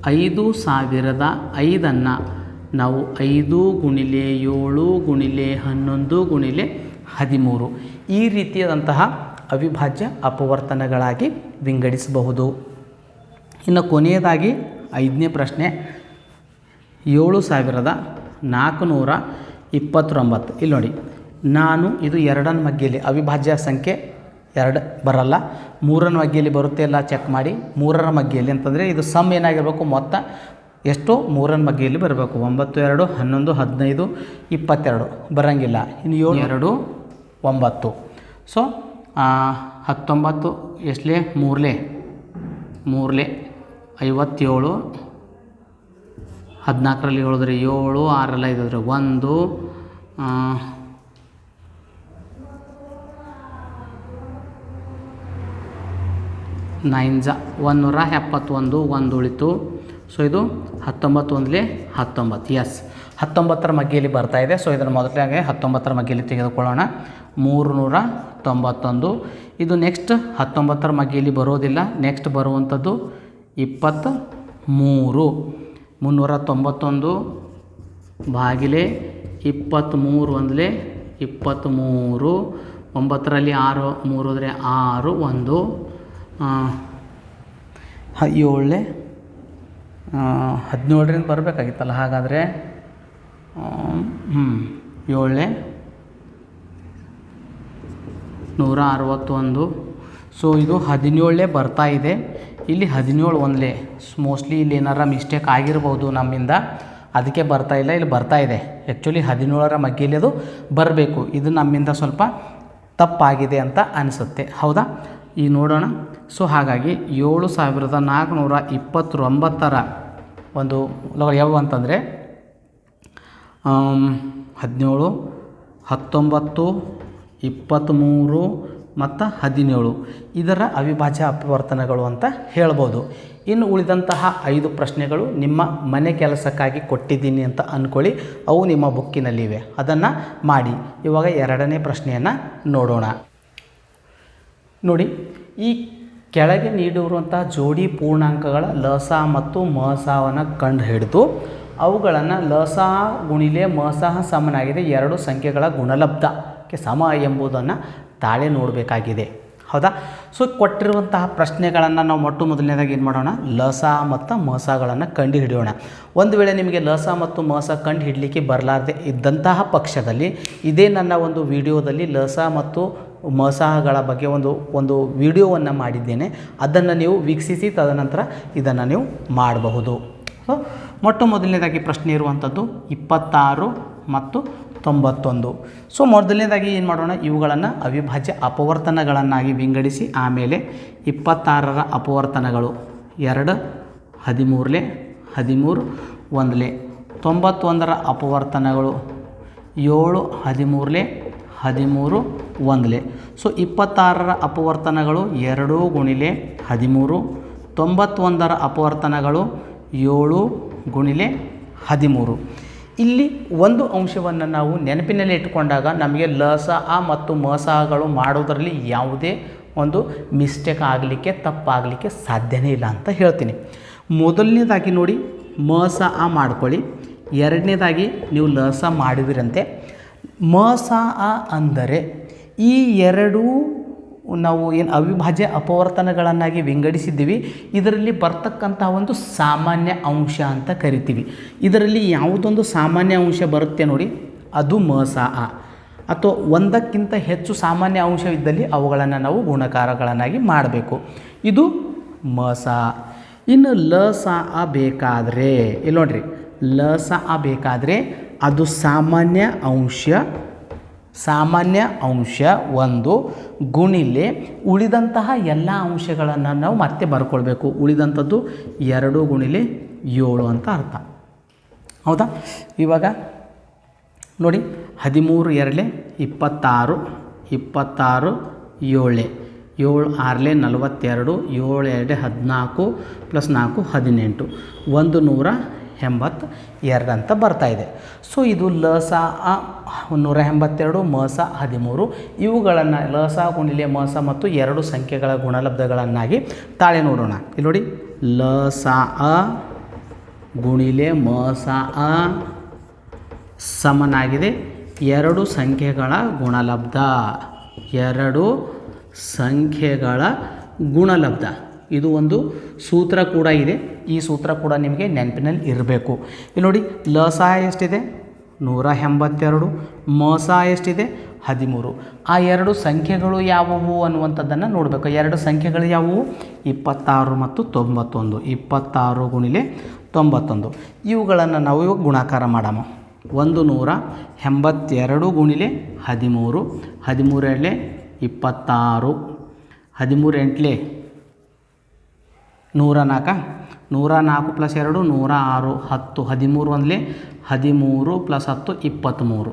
ಐದು ಸಾವಿರದ ಐದನ್ನು ನಾವು ಐದು ಗುಣಿಲೆ ಏಳು ಗುಣಿಲೆ ಹನ್ನೊಂದು ಗುಣಿಲೆ ಹದಿಮೂರು. ಈ ರೀತಿಯಾದಂತಹ ಅವಿಭಾಜ್ಯ ಅಪವರ್ತನಗಳಾಗಿ ವಿಂಗಡಿಸಬಹುದು. ಇನ್ನು ಕೊನೆಯದಾಗಿ ಐದನೇ ಪ್ರಶ್ನೆ. ಏಳು ಸಾವಿರದ ನಾಲ್ಕುನೂರ ಇಪ್ಪತ್ತೊಂಬತ್ತು. ಇಲ್ಲಿ ನೋಡಿ. ನಾನು, ಇದು ಎರಡನ ಮಗ್ಗಿಲಿ ಅವಿಭಾಜ್ಯ ಸಂಖ್ಯೆ ಎರಡು ಬರಲ್ಲ. ಮೂರನ ಮಗ್ಗಿಯಲ್ಲಿ ಬರುತ್ತೆ ಎಲ್ಲ ಚೆಕ್ ಮಾಡಿ. ಮೂರರ ಮಗ್ಗಿಯಲ್ಲಿ ಅಂತಂದರೆ ಇದು ಸಮ್ ಏನಾಗಿರಬೇಕು ಮೊತ್ತ? ಎಷ್ಟು? ಮೂರನ ಮಗ್ಗಿಯಲ್ಲಿ ಬರಬೇಕು. ಒಂಬತ್ತು, ಎರಡು, ಹನ್ನೊಂದು, ಹದಿನೈದು, ಇಪ್ಪತ್ತೆರಡು. ಬರೋಂಗಿಲ್ಲ. ಇನ್ನು ಏಳು? ಎರಡು, ಒಂಬತ್ತು. ಸೊ ಹತ್ತೊಂಬತ್ತು ಎಷ್ಟಲೇ? ಮೂರಲೇ? ಮೂರಲೇ. ಐವತ್ತೇಳು. ಹದಿನಾಲ್ಕರಲ್ಲಿ ಹೇಳಿದ್ರೆ ಏಳು, ಆರಲ್ಲ ಇದ್ರೆ ಒಂದು ನೈನ್ ಜ, ಒಂದುನೂರ ಎಪ್ಪತ್ತೊಂದು ಒಂದು ಉಳಿತು ಸೊ ಇದು ಹತ್ತೊಂಬತ್ತು ಒಂದಲೇ ಹತ್ತೊಂಬತ್ತು. ಎಸ್ ಹತ್ತೊಂಬತ್ತರ ಮಗ್ಗಿಯಲ್ಲಿ ಬರ್ತಾ ಇದೆ. ಸೊ ಇದನ್ನು ಮೊದಲಾಗೆ ಹತ್ತೊಂಬತ್ತರ ಮಗ್ಗಿಯಲ್ಲಿ ತೆಗೆದುಕೊಳ್ಳೋಣ. ಮೂರು ನೂರ ತೊಂಬತ್ತೊಂದು. ಇದು ನೆಕ್ಸ್ಟ್ ಹತ್ತೊಂಬತ್ತರ ಮಗ್ಗಿಯಲ್ಲಿ ಬರೋದಿಲ್ಲ. ನೆಕ್ಸ್ಟ್ ಬರುವಂಥದ್ದು ಇಪ್ಪತ್ತ ಮೂರು ಮುನ್ನೂರ ತೊಂಬತ್ತೊಂದು ಬಾಗಿಲೆ ಇಪ್ಪತ್ತ್ಮೂರು ಒಂದಲೇ ಇಪ್ಪತ್ತ್ಮೂರು. ಒಂಬತ್ತರಲ್ಲಿ ಆರು, ಮೂರು ಅಂದರೆ ಆರು, ಒಂದು. ಏಳನೇ ಹದಿನೇಳರಿಂದ ಬರಬೇಕಾಗಿತ್ತಲ್ಲ, ಹಾಗಾದರೆ ಹ್ಞೂ ಏಳನೇ ನೂರ ಅರವತ್ತೊಂದು. ಸೊ ಇದು ಹದಿನೇಳನೇ ಬರ್ತಾ ಇದೆ. ಇಲ್ಲಿ ಹದಿನೇಳು ಒಂದಲೇ. ಮೋಸ್ಟ್ಲಿ ಇಲ್ಲಿ ಏನಾರ ಮಿಸ್ಟೇಕ್ ಆಗಿರ್ಬೋದು ನಮ್ಮಿಂದ. ಅದಕ್ಕೆ ಬರ್ತಾ ಇಲ್ಲ, ಇಲ್ಲಿ ಬರ್ತಾ ಇದೆ. ಆ್ಯಕ್ಚುಲಿ ಹದಿನೇಳರ ಮಗ್ಗಿಲಿ ಅದು ಬರಬೇಕು. ಇದು ನಮ್ಮಿಂದ ಸ್ವಲ್ಪ ತಪ್ಪಾಗಿದೆ ಅಂತ ಅನಿಸುತ್ತೆ. ಹೌದಾ? ಈಗ ನೋಡೋಣ. ಸೊ ಹಾಗಾಗಿ ಏಳು ಸಾವಿರದ ನಾಲ್ಕುನೂರ ಇಪ್ಪತ್ತೊಂಬತ್ತರ ಒಂದು ಯಾವುವು ಅಂತಂದರೆ ಹದಿನೇಳು, ಹತ್ತೊಂಬತ್ತು ಇಪ್ಪತ್ತ್ಮೂರು ಮತ್ತು ಹದಿನೇಳು. ಇದರ ಅವಿಭಾಜ್ಯ ಅಪವರ್ತನಗಳು ಅಂತ ಹೇಳ್ಬೋದು. ಇನ್ನು ಉಳಿದಂತಹ ಐದು ಪ್ರಶ್ನೆಗಳು ನಿಮ್ಮ ಮನೆ ಕೆಲಸಕ್ಕಾಗಿ ಕೊಟ್ಟಿದ್ದೀನಿ ಅಂತ ಅಂದ್ಕೊಳ್ಳಿ ಅವು ನಿಮ್ಮ ಬುಕ್ಕಿನಲ್ಲಿವೆ. ಅದನ್ನು ಮಾಡಿ. ಇವಾಗ ಎರಡನೇ ಪ್ರಶ್ನೆಯನ್ನು ನೋಡೋಣ. ನೋಡಿ, ಈ ಕೆಳಗೆ ನೀಡಿರುವಂತಹ ಜೋಡಿ ಪೂರ್ಣಾಂಕಗಳ ಲಸ ಮತ್ತು ಮಸಾವನ್ನು ಕಂಡು ಹಿಡಿದು ಅವುಗಳನ್ನು ಲಸ ಗುಣಿಲೆ ಮಸಹ ಸಮನಾಗಿದೆ ಎರಡು ಸಂಖ್ಯೆಗಳ ಗುಣಲಬ್ಧಕ್ಕೆ ಸಮ ಎಂಬುದನ್ನು ತಾಳೆ ನೋಡಬೇಕಾಗಿದೆ. ಹೌದಾ? ಸೊ ಕೊಟ್ಟಿರುವಂತಹ ಪ್ರಶ್ನೆಗಳನ್ನು ನಾವು ಮೊಟ್ಟ ಮೊದಲನೇದಾಗಿ ಏನು ಮಾಡೋಣ? ಲಸ ಮತ್ತು ಮಸಗಳನ್ನು ಕಂಡು ಹಿಡಿಯೋಣ. ಒಂದು ವೇಳೆ ನಿಮಗೆ ಲಸ ಮತ್ತು ಮಸ ಕಂಡು ಹಿಡಲಿಕ್ಕೆ ಬರಲಾರದೆ ಇದ್ದಂತಹ ಪಕ್ಷದಲ್ಲಿ ಇದೇ ನನ್ನ ಒಂದು ವಿಡಿಯೋದಲ್ಲಿ ಲಸ ಮತ್ತು ಮಸಹಗಳ ಬಗ್ಗೆ ಒಂದು ಒಂದು ವಿಡಿಯೋವನ್ನು ಮಾಡಿದ್ದೇನೆ. ಅದನ್ನು ನೀವು ವೀಕ್ಷಿಸಿ, ತದನಂತರ ಇದನ್ನು ನೀವು ಮಾಡಬಹುದು. ಸೊ ಮೊಟ್ಟ ಮೊದಲನೇದಾಗಿ ಪ್ರಶ್ನೆ ಇರುವಂಥದ್ದು ಇಪ್ಪತ್ತಾರು ಮತ್ತು ತೊಂಬತ್ತೊಂದು. ಸೊ ಮೊದಲನೇದಾಗಿ ಏನು ಮಾಡೋಣ, ಇವುಗಳನ್ನು ಅವಿಭಾಜ್ಯ ಅಪವರ್ತನಗಳನ್ನಾಗಿ ವಿಂಗಡಿಸಿ, ಆಮೇಲೆ ಇಪ್ಪತ್ತಾರರ ಅಪವರ್ತನಗಳು. ಎರಡು, ಹದಿಮೂರಲೆ, ಹದಿಮೂರು, ಒಂದಲೆ. ತೊಂಬತ್ತೊಂದರ ಅಪವರ್ತನಗಳು. ಏಳು, ಹದಿಮೂರಲೆ ಹದಿಮೂರು ಒಂದಲೆ. ಸೊ ಇಪ್ಪತ್ತಾರರ ಅಪವರ್ತನಗಳು ಎರಡು ಗುಣಿಲೆ ಹದಿಮೂರು, ತೊಂಬತ್ತೊಂದರ ಅಪವರ್ತನಗಳು ಏಳು ಗುಣಿಲೆ ಹದಿಮೂರು. ಇಲ್ಲಿ ಒಂದು ಅಂಶವನ್ನು ನಾವು ನೆನಪಿನಲ್ಲಿ ಇಟ್ಟುಕೊಂಡಾಗ ನಮಗೆ ಲಸ ಆ ಮತ್ತು ಮಸಗಳು ಮಾಡೋದರಲ್ಲಿ ಯಾವುದೇ ಒಂದು ಮಿಸ್ಟೇಕ್ ಆಗಲಿಕ್ಕೆ, ತಪ್ಪಾಗಲಿಕ್ಕೆ ಸಾಧ್ಯನೇ ಇಲ್ಲ ಅಂತ ಹೇಳ್ತೀನಿ. ಮೊದಲನೇದಾಗಿ ನೋಡಿ ಮಸ ಆ ಮಾಡ್ಕೊಳ್ಳಿ. ಎರಡನೇದಾಗಿ ನೀವು ಲಸ ಮಾಡಿದಿರಂತೆ. ಮಸ ಅ ಅಂದರೆ ಈ ಎರಡೂ ನಾವು ಏನು ಅವಿಭಾಜ್ಯ ಅಪವರ್ತನಗಳನ್ನಾಗಿ ವಿಂಗಡಿಸಿದ್ದೀವಿ. ಇದರಲ್ಲಿ ಬರ್ತಕ್ಕಂಥ ಒಂದು ಸಾಮಾನ್ಯ ಅಂಶ ಅಂತ ಕರಿತೀವಿ. ಇದರಲ್ಲಿ ಯಾವುದೊಂದು ಸಾಮಾನ್ಯ ಅಂಶ ಬರುತ್ತೆ ನೋಡಿ, ಅದು ಮಸ ಅ ಅಥವಾ ಒಂದಕ್ಕಿಂತ ಹೆಚ್ಚು ಸಾಮಾನ್ಯ ಅಂಶವಿದ್ದಲ್ಲಿ ಅವುಗಳನ್ನು ನಾವು ಗುಣಕಾರಗಳನ್ನಾಗಿ ಮಾಡಬೇಕು. ಇದು ಮಸ ಇನ್ನು ಲಸ ಅ ಬೇಕಾದರೆ ಇಲ್ಲಿ ನೋಡ್ರಿ ಲಸ ಅ ಬೇಕಾದರೆ ಅದು ಸಾಮಾನ್ಯ ಅಂಶ ಸಾಮಾನ್ಯ ಅಂಶ ಒಂದು ಗುಣಿಲೆ ಉಳಿದಂತಹ ಎಲ್ಲ ಅಂಶಗಳನ್ನು ನಾವು ಮತ್ತೆ ಬರ್ಕೊಳ್ಬೇಕು. ಉಳಿದಂಥದ್ದು ಎರಡು ಗುಣಿಲೆ ಏಳು ಅಂತ ಅರ್ಥ. ಹೌದಾ? ಇವಾಗ ನೋಡಿ, ಹದಿಮೂರು ಎರಡಲೆ ಇಪ್ಪತ್ತಾರು ಇಪ್ಪತ್ತಾರು ಏಳೆ ಏಳು ಆರಲೆ ನಲವತ್ತೆರಡು, ಏಳು ಎರಡು ಹದಿನಾಲ್ಕು, ಪ್ಲಸ್ ನಾಲ್ಕು ಹದಿನೆಂಟು. ಒಂದು ನೂರ ಎಂಬತ್ತು ಎರಡು ಅಂತ ಬರ್ತಾ ಇದೆ. ಸೊ ಇದು ಲಸ ಅ ನೂರ ಎಂಬತ್ತೆರಡು ಮಸ ಹದಿಮೂರು ಇವುಗಳನ್ನು ಲಸ ಗುಣಿಲೆ ಮಸ ಮತ್ತು ಎರಡು ಸಂಖ್ಯೆಗಳ ಗುಣಲಬ್ಧಗಳನ್ನಾಗಿ ತಾಳೆ ನೋಡೋಣ. ಇಲ್ಲಿ ನೋಡಿ ಲಸ ಅ, ಗುಣಿಲೆ ಮಸ ಅ, ಸಮನಾಗಿದೆ. ಎರಡು ಸಂಖ್ಯೆಗಳ ಗುಣಲಬ್ಧ. ಎರಡು ಸಂಖ್ಯೆಗಳ ಗುಣಲಬ್ಧ. ಇದು ಒಂದು ಸೂತ್ರ ಕೂಡ ಇದೆ. ಈ ಸೂತ್ರ ಕೂಡ ನಿಮಗೆ ನೆನಪಿನಲ್ಲಿ ಇರಬೇಕು. ಇಲ್ಲಿ ನೋಡಿ ಲಸ ಎಷ್ಟಿದೆ? ನೂರ ಎಂಬತ್ತೆರಡು. ಮಸ ಎಷ್ಟಿದೆ? ಹದಿಮೂರು. ಆ ಎರಡು ಸಂಖ್ಯೆಗಳು ಯಾವುವು ಅನ್ನುವಂಥದ್ದನ್ನು ನೋಡಬೇಕು. ಎರಡು ಸಂಖ್ಯೆಗಳು ಯಾವುವು? ಇಪ್ಪತ್ತಾರು ಮತ್ತು ತೊಂಬತ್ತೊಂದು. ಇಪ್ಪತ್ತಾರು ಗುಣಿಲೆ ತೊಂಬತ್ತೊಂದು. ಇವುಗಳನ್ನು ನಾವು ಇವಾಗ ಗುಣಾಕಾರ ಮಾಡಮ. ಒಂದು ನೂರ ಎಂಬತ್ತೆರಡು ಗುಣಿಲೆ ಹದಿಮೂರು. ಹದಿಮೂರಲ್ಲೇ ಇಪ್ಪತ್ತಾರು. ಹದಿಮೂರು ನೂರ ನಾಲ್ಕ? ನೂರ ನಾಲ್ಕು ಪ್ಲಸ್ ಎರಡು, ನೂರ ಆರು, ಹತ್ತು. ಹದಿಮೂರು ಒಂದಲೇ ಹದಿಮೂರು ಪ್ಲಸ್ ಹತ್ತು ಇಪ್ಪತ್ತ್ಮೂರು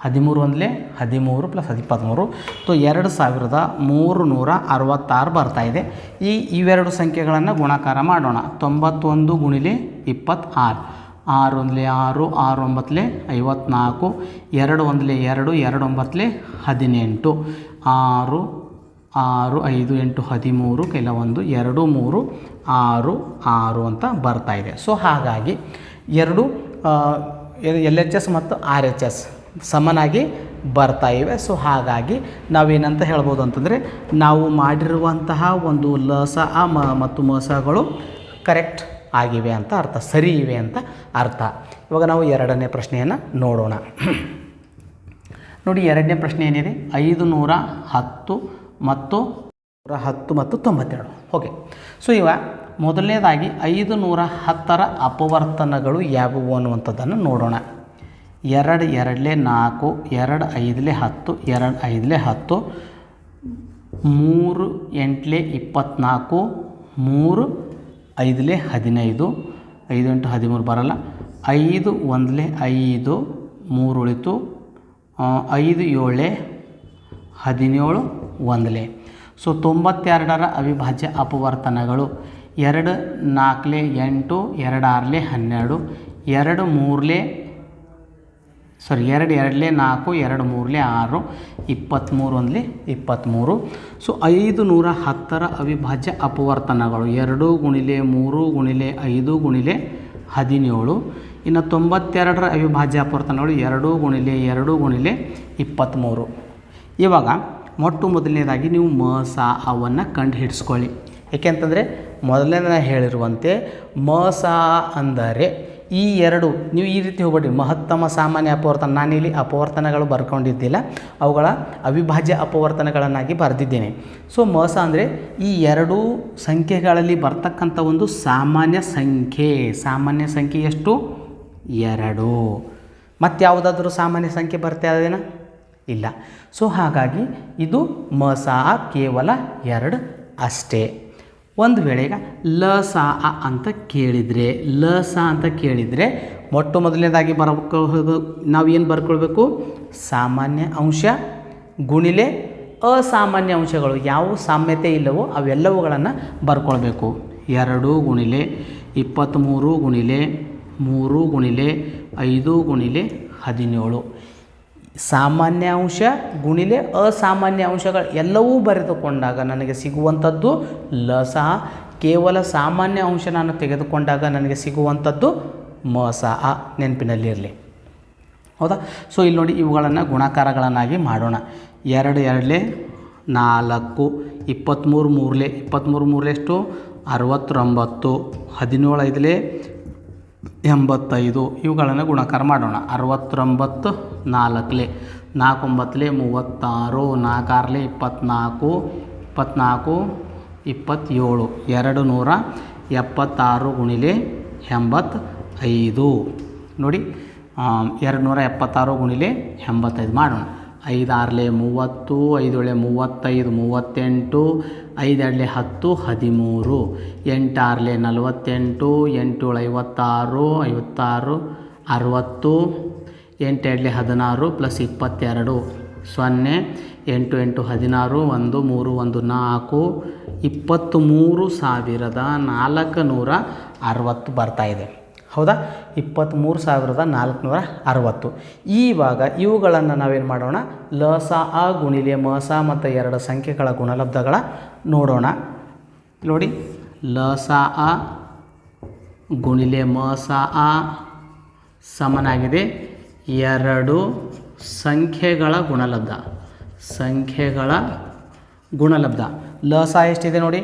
ಹದಿಮೂರು ಒಂದಲೇ ಹದಿಮೂರು ಪ್ಲಸ್ ಹದಿ ಇಪ್ಪತ್ತ್ಮೂರು ಸೊ, ಎರಡು ಸಾವಿರದ ಮೂರು ನೂರ ಅರವತ್ತಾರು ಬರ್ತಾಯಿದೆ ಈ ಇವೆರಡು ಸಂಖ್ಯೆಗಳನ್ನು ಗುಣಾಕಾರ ಮಾಡೋಣ. ತೊಂಬತ್ತೊಂದು ಗುಣಿಲೆ ಇಪ್ಪತ್ತಾರು. ಆರು ಒಂದಲೇ ಆರು ಆರು ಒಂಬತ್ತಲೇ ಐವತ್ನಾಲ್ಕು. ಎರಡು ಒಂದಲೇ ಎರಡು ಎರಡು ಒಂಬತ್ತಲೇ ಹದಿನೆಂಟು. ಆರು ಆರು, ಐದು, ಎಂಟು, ಹದಿಮೂರು, ಕೆಲವೊಂದು, ಎರಡು, ಮೂರು, ಆರು ಆರು ಅಂತ ಬರ್ತಾ ಇದೆ. ಸೊ ಹಾಗಾಗಿ ಎರಡು ಎಲ್ ಎಚ್ ಎಸ್ ಮತ್ತು ಆರ್ ಎಚ್ ಎಸ್ ಸಮನಾಗಿ ಬರ್ತಾ ಇವೆ. ಸೊ ಹಾಗಾಗಿ ನಾವೇನಂತ ಹೇಳ್ಬೋದು ಅಂತಂದರೆ ನಾವು ಮಾಡಿರುವಂತಹ ಒಂದು ಲಸ ಮ, ಮತ್ತು ಮಸಗಳು ಕರೆಕ್ಟ್ ಆಗಿವೆ ಅಂತ ಅರ್ಥ, ಸರಿ ಇವೆ ಅಂತ ಅರ್ಥ. ಇವಾಗ ನಾವು ಎರಡನೇ ಪ್ರಶ್ನೆಯನ್ನು ನೋಡೋಣ. ನೋಡಿ, ಎರಡನೇ ಪ್ರಶ್ನೆ ಏನಿದೆ? ಐದು ನೂರ ಹತ್ತು ಮತ್ತು ನೂರ ಹತ್ತು ಮತ್ತು ತೊಂಬತ್ತೆರಡು. ಓಕೆ ಸೊ ಇವ ಮೊದಲನೇದಾಗಿ ಐದು ನೂರ ಹತ್ತರ ಅಪವರ್ತನಗಳು ಯಾವುವು ಅನ್ನುವಂಥದ್ದನ್ನು ನೋಡೋಣ. ಎರಡು ಎರಡಲೇ ನಾಲ್ಕು, ಎರಡು ಐದಲೇ ಹತ್ತು, ಎರಡು ಐದಲೇ ಹತ್ತು, ಮೂರು ಎಂಟಲೇ ಇಪ್ಪತ್ನಾಲ್ಕು, ಮೂರು ಐದಲೇ ಹದಿನೈದು, ಐದು ಎಂಟು ಹದಿಮೂರು ಬರಲ್ಲ. ಐದು ಒಂದಲೇ ಐದು, ಮೂರು ಉಳಿತು ಐದು ಏಳೇ ಹದಿನೇಳು ಒಂದಲೇ. ಸೊ ತೊಂಬತ್ತೆರಡರ ಅವಿಭಾಜ್ಯ ಅಪವರ್ತನಗಳು ಎರಡು ನಾಲ್ಕಲೆ ಎಂಟು ಎರಡಾರಲೆ ಹನ್ನೆರಡು, ಎರಡು ಮೂರಲೆ ಸಾರಿ ಎರಡು ಎರಡಲೆ ನಾಲ್ಕು, ಎರಡು ಮೂರಲೆ ಆರು, ಇಪ್ಪತ್ತ್ಮೂರು ಒಂದಲೇ ಇಪ್ಪತ್ತ್ಮೂರು. ಸೊ ಐದು ನೂರ ಹತ್ತರ ಅವಿಭಾಜ್ಯ ಅಪವರ್ತನಗಳು ಎರಡು ಗುಣಿಲೆ ಮೂರು ಗುಣಿಲೆ ಐದು ಗುಣಿಲೆ ಹದಿನೇಳು. ಇನ್ನು ತೊಂಬತ್ತೆರಡರ ಅವಿಭಾಜ್ಯ ಅಪವರ್ತನಗಳು ಎರಡು ಗುಣಿಲೆ ಎರಡು ಗುಣಿಲೆ ಇಪ್ಪತ್ತ್ಮೂರು. ಇವಾಗ ಮೊಟ್ಟ ಮೊದಲನೇದಾಗಿ ನೀವು ಮ, ಸ, ಅವನ್ನು ಕಂಡು ಹಿಡಿಸ್ಕೊಳ್ಳಿ ಏಕೆಂತಂದರೆ ಮೊದಲನೇ ಹೇಳಿರುವಂತೆ ಮ, ಸ ಅಂದರೆ ಈ ಎರಡು, ನೀವು ಈ ರೀತಿ ಹೋಗ್ಬೇಡ್ರಿ. ಮಹತ್ತಮ, ಸಾಮಾನ್ಯ ಅಪವರ್ತನ. ನಾನಿಲ್ಲಿ ಅಪವರ್ತನಗಳು ಬರ್ಕೊಂಡಿದ್ದಿಲ್ಲ. ಅವುಗಳ ಅವಿಭಾಜ್ಯ ಅಪವರ್ತನಗಳನ್ನಾಗಿ ಬರೆದಿದ್ದೇನೆ. ಸೊ ಮಸ ಅಂದರೆ ಈ ಎರಡೂ ಸಂಖ್ಯೆಗಳಲ್ಲಿ ಬರ್ತಕ್ಕಂಥ ಒಂದು ಸಾಮಾನ್ಯ ಸಂಖ್ಯೆ. ಸಾಮಾನ್ಯ ಸಂಖ್ಯೆ ಎಷ್ಟು? ಎರಡು. ಮತ್ತು ಯಾವುದಾದ್ರೂ ಸಾಮಾನ್ಯ ಸಂಖ್ಯೆ ಬರ್ತಾ ಇದೇನಾ ಇಲ್ಲ. ಸೊ ಹಾಗಾಗಿ ಇದು ಮ, ಸ ಕೇವಲ ಎರಡು ಅಷ್ಟೇ. ಒಂದು ವೇಳೆ ಈಗ ಲ, ಸ ಅಂತ ಕೇಳಿದರೆ, ಲ, ಸ ಅಂತ ಕೇಳಿದರೆ ಮೊಟ್ಟ ಮೊದಲನೇದಾಗಿ ನಾವು ಏನು ಬರ್ಕೊಳ್ಬೇಕು? ಸಾಮಾನ್ಯ ಅಂಶ, ಗುಣಿಲೆ ಅಸಾಮಾನ್ಯ ಅಂಶಗಳು. ಯಾವ ಸಾಮ್ಯತೆ ಇಲ್ಲವೋ ಅವೆಲ್ಲವುಗಳನ್ನು ಬರ್ಕೊಳ್ಬೇಕು. ಎರಡು ಗುಣಿಲೆ ಇಪ್ಪತ್ತ್ಮೂರು ಗುಣಿಲೆ ಮೂರು ಗುಣಿಲೆ ಐದು ಗುಣಿಲೆ ಹದಿನೇಳು. ಸಾಮಾನ್ಯ ಅಂಶ ಗುಣಿಲೆ ಅಸಾಮಾನ್ಯ ಅಂಶಗಳು ಎಲ್ಲವೂ ಬರೆದುಕೊಂಡಾಗ ನನಗೆ ಸಿಗುವಂಥದ್ದು ಲಸ ಕೇವಲ ಸಾಮಾನ್ಯ ಅಂಶ ನಾನು ತೆಗೆದುಕೊಂಡಾಗ ನನಗೆ ಸಿಗುವಂಥದ್ದು ಮಸ ಆ ನೆನಪಿನಲ್ಲಿರಲಿ ಹೌದಾ? ಸೊ, ಇಲ್ಲಿ ನೋಡಿ ಇವುಗಳನ್ನು ಗುಣಾಕಾರಗಳನ್ನಾಗಿ ಮಾಡೋಣ. ಎರಡು ಎರಡಲೇ ನಾಲ್ಕು ಇಪ್ಪತ್ತ್ಮೂರು ಮೂರಲೆ. ಇಪ್ಪತ್ತ್ಮೂರು ಮೂರಲೆ ಎಷ್ಟು? ಅರವತ್ತೊಂಬತ್ತು. ಹದಿನೇಳು ಐದಲೇ ಎಂಬತ್ತೈದು. ಇವುಗಳನ್ನು ಗುಣಾಕಾರ ಮಾಡೋಣ. ಅರವತ್ತೊಂಬತ್ತು ನಾಲ್ಕಲೆ, ನಾಲ್ಕೊಂಬತ್ತಲೆ, ಮೂವತ್ತಾರು, ನಾಲ್ಕಾರಲೆ, ಇಪ್ಪತ್ನಾಲ್ಕು ಇಪ್ಪತ್ನಾಲ್ಕು, ಇಪ್ಪತ್ತೇಳು, ಎರಡು ನೂರ ಎಪ್ಪತ್ತಾರು ಗುಣಿಲೆ ಎಂಬತ್ತೈದು. ನೋಡಿ ಎರಡು ನೂರ ಎಪ್ಪತ್ತಾರು ಗುಣಿಲೆ ಎಂಬತ್ತೈದು ಮಾಡೋಣ. ಐದಾರಲೆ ಮೂವತ್ತು ಐದೊಳೆ ಮೂವತ್ತೈದು, ಮೂವತ್ತೆಂಟು ಐದರಲೆ ಹತ್ತು, ಹದಿಮೂರು, ಎಂಟಾರಲೆ ನಲವತ್ತೆಂಟು ಎಂಟು ಐವತ್ತಾರು ಐವತ್ತಾರು, ಅರುವತ್ತು ಎಂಟೆರಡಲೆ ಹದಿನಾರು ಪ್ಲಸ್ ಇಪ್ಪತ್ತೆರಡು, ಸೊನ್ನೆ, ಎಂಟು ಎಂಟು ಹದಿನಾರು, ಒಂದು ಮೂರು ಒಂದು ನಾಲ್ಕು ಇಪ್ಪತ್ತ್ಮೂರು ಸಾವಿರದ ನಾಲ್ಕು ನೂರ ಅರವತ್ತು ಬರ್ತಾಯಿದೆ ಹೌದಾ? ಇಪ್ಪತ್ತ್ಮೂರು ಸಾವಿರದ ನಾಲ್ಕುನೂರ ಅರವತ್ತು. ಈವಾಗ ಇವುಗಳನ್ನು ನಾವೇನು ಮಾಡೋಣ? ಲಸ ಆ ಗುಣಿಲೆ ಮಸ ಮತ್ತು ಎರಡು ಸಂಖ್ಯೆಗಳ ಗುಣಲಬ್ಧಗಳ ನೋಡೋಣ. ನೋಡಿ. ಲಸ ಆ ಗುಣಿಲೆ ಮಸ ಆ ಸಮನಾಗಿದೆ. ಎರಡು ಸಂಖ್ಯೆಗಳ ಗುಣಲಬ್ಧ. ಸಂಖ್ಯೆಗಳ ಗುಣಲಬ್ಧ. ಲಸ ಎಷ್ಟಿದೆ ನೋಡಿ?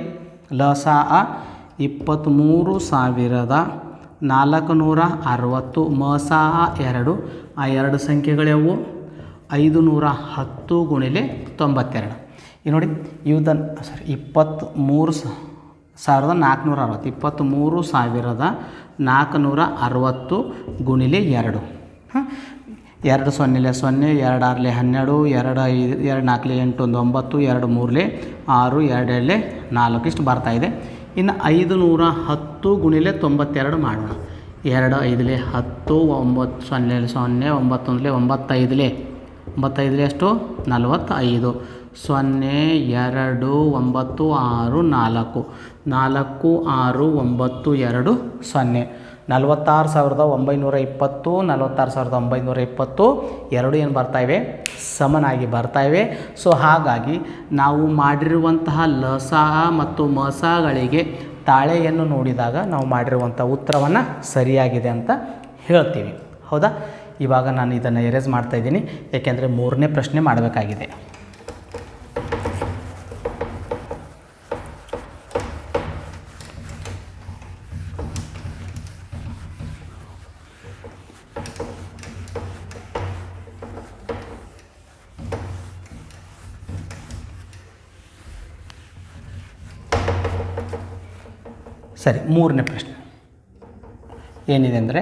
ಲ ಸ ಅ ಇಪ್ಪತ್ತ್ಮೂರು ಸಾವಿರದ ನಾಲ್ಕು ನೂರ ಅರವತ್ತು. ಮ ಸ ಅ ಎರಡು. ಆ ಎರಡು ಸಂಖ್ಯೆಗಳ್ಯಾವು ಐದು ನೂರ ಹತ್ತು ಗುಣಿಲೆ ತೊಂಬತ್ತೆರಡು. ಈ ನೋಡಿ ಇವ್ದನ್ನು ಸಾರಿ ಇಪ್ಪತ್ತ್ಮೂರು ಸಾವಿರದ ನಾಲ್ಕುನೂರ ಅರವತ್ತು. ಇಪ್ಪತ್ತ್ಮೂರು ಸಾವಿರದ ನಾಲ್ಕುನೂರ ಅರವತ್ತು ಗುಣಿಲೆ ಎರಡು. ಹಾಂ? ಎರಡು ಸೊನ್ನೆಲೆ ಸೊನ್ನೆ, ಎರಡು ಆರಲೆ ಹನ್ನೆರಡು, ಎರಡು ಐದು ಎರಡು ನಾಲ್ಕಲೆ ಎಂಟು ಒಂದು ಒಂಬತ್ತು, ಎರಡು ಮೂರಲೆ ಆರು ಎರಡು ಎರಡಲೆ ನಾಲ್ಕು. ಇಷ್ಟು ಬರ್ತಾಯಿದೆ ಇನ್ನು ಐದು ನೂರ ಹತ್ತು ಗುಣಿಲೆ ತೊಂಬತ್ತೆರಡು ಮಾಡೋಣ. ಎರಡು ಐದಲೆ ಹತ್ತು, ಒಂಬತ್ತು ಸೊನ್ನೆಲೆ ಸೊನ್ನೆ, ಒಂಬತ್ತೊಂದಲೆ ಒಂಬತ್ತೈದಲೆ. ಒಂಬತ್ತೈದಲೆ ಎಷ್ಟು? ನಲವತ್ತೈದು. ಸೊನ್ನೆ, ಎರಡು, ಒಂಬತ್ತು, ಆರು, ನಾಲ್ಕು. ನಾಲ್ಕು, ಆರು, ಒಂಬತ್ತು, ಎರಡು, ಸೊನ್ನೆ. ನಲವತ್ತಾರು ಸಾವಿರದ ಒಂಬೈನೂರ ಇಪ್ಪತ್ತು, ನಲವತ್ತಾರು ಸಾವಿರದ ಒಂಬೈನೂರ ಇಪ್ಪತ್ತು. ಎರಡು ಏನು ಬರ್ತಾಯಿವೆ ಸಮನಾಗಿ ಬರ್ತಾಯಿವೆ ಸೊ ಹಾಗಾಗಿ ನಾವು ಮಾಡಿರುವಂತಹ ಲಸ ಮತ್ತು ಮಸಗಳಿಗೆ ತಾಳೆಯನ್ನು ನೋಡಿದಾಗ ನಾವು ಮಾಡಿರುವಂಥ ಉತ್ತರವನ್ನು ಸರಿಯಾಗಿದೆ ಅಂತ ಹೇಳ್ತೀವಿ. ಹೌದಾ? ಇವಾಗ ನಾನು ಇದನ್ನು ಎರೇಸ್ ಮಾಡ್ತಾಯಿದ್ದೀನಿ ಏಕೆಂದರೆ ಮೂರನೇ ಪ್ರಶ್ನೆ ಮಾಡಬೇಕಾಗಿದೆ. ಸರಿ, ಮೂರನೇ ಪ್ರಶ್ನೆ. ಏನಿದೆ ಅಂದರೆ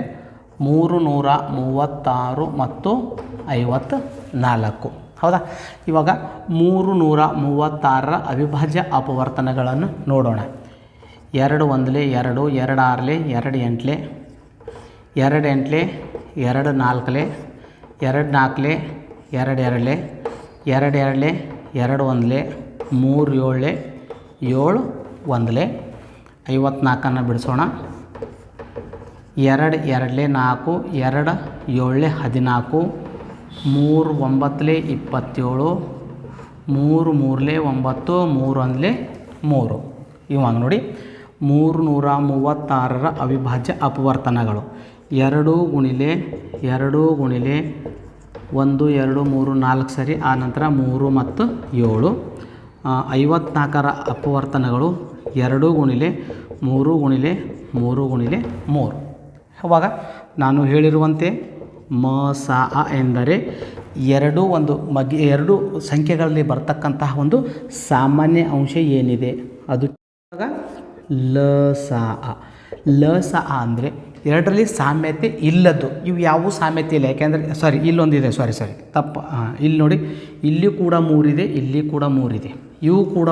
ಮೂರು ನೂರ ಮೂವತ್ತಾರು ಮತ್ತು ಐವತ್ತು ನಾಲ್ಕು ಹೌದಾ? ಇವಾಗ ಮೂರು ನೂರ ಮೂವತ್ತಾರರ ಅವಿಭಾಜ್ಯ ಅಪವರ್ತನಗಳನ್ನು ನೋಡೋಣ. ಎರಡು ಒಂದಲೆ ಎರಡು ಎರಡು ಆರಲೆ ಎರಡು ಎಂಟ್ಲೆ ಎರಡು ಎಂಟ್ಲೆ ಎರಡು ನಾಲ್ಕಲೆ ಎರಡು ನಾಲ್ಕಲೆ ಎರಡು ಎರಡಲೆ ಎರಡು ಎರಡಲೆ ಎರಡು ಒಂದಲೆ, ಮೂರು ಏಳಲೆ ಏಳು ಒಂದಲೆ ಐವತ್ನಾಲ್ಕನ್ನು ಬಿಡಿಸೋಣ. ಎರಡು, ಎರಡಲೇ ನಾಲ್ಕು, ಎರಡು, ಏಳಲೆ ಹದಿನಾಲ್ಕು, ಮೂರು, ಒಂಬತ್ತಲೆ ಇಪ್ಪತ್ತೇಳು, ಮೂರು, ಮೂರಲೆ ಒಂಬತ್ತು, ಮೂರು ಅಂದಲೆ ಮೂರು. ಇವಾಗ ನೋಡಿ ಮೂರು ನೂರ ಮೂವತ್ತಾರರ ಅವಿಭಾಜ್ಯ ಅಪವರ್ತನಗಳು. ಎರಡು ಗುಣಿಲೆ ಎರಡು ಗುಣಿಲೆ ಒಂದು, ಎರಡು, ಮೂರು, ನಾಲ್ಕು ಸರಿ ಆನಂತರ ನಂತರ ಮೂರು ಮತ್ತು ಏಳು. ಐವತ್ನಾಲ್ಕರ ಅಪವರ್ತನಗಳು ಎರಡು ಗುಣಿಲೆ ಮೂರು ಗುಣಿಲೆ ಮೂರು ಗುಣಿಲೆ ಮೂರು. ಅವಾಗ ನಾನು ಹೇಳಿರುವಂತೆ ಮ, ಸ ಎಂದರೆ ಎರಡು ಒಂದು ಮಗಿ, ಎರಡು ಸಂಖ್ಯೆಗಳಲ್ಲಿ ಬರ್ತಕ್ಕಂತಹ ಒಂದು ಸಾಮಾನ್ಯ ಅಂಶ ಏನಿದೆ? ಅದು ಲ, ಸ, ಅ. ಲ, ಸ, ಅ ಅಂದರೆ ಎರಡರಲ್ಲಿ ಸಾಮ್ಯತೆ ಇಲ್ಲದ್ದು. ಇವು ಯಾವ ಸಾಮ್ಯತೆ ಇಲ್ಲ. ಯಾಕೆಂದರೆ ಸಾರಿ ಇಲ್ಲೊಂದಿದೆ ಸಾರಿ ಸಾರಿ ತಪ್ಪು ಇಲ್ಲಿ ನೋಡಿ, ಇಲ್ಲಿ ಕೂಡ ಮೂರಿದೆ, ಇಲ್ಲಿ ಕೂಡ ಮೂರಿದೆ. ಇವು ಕೂಡ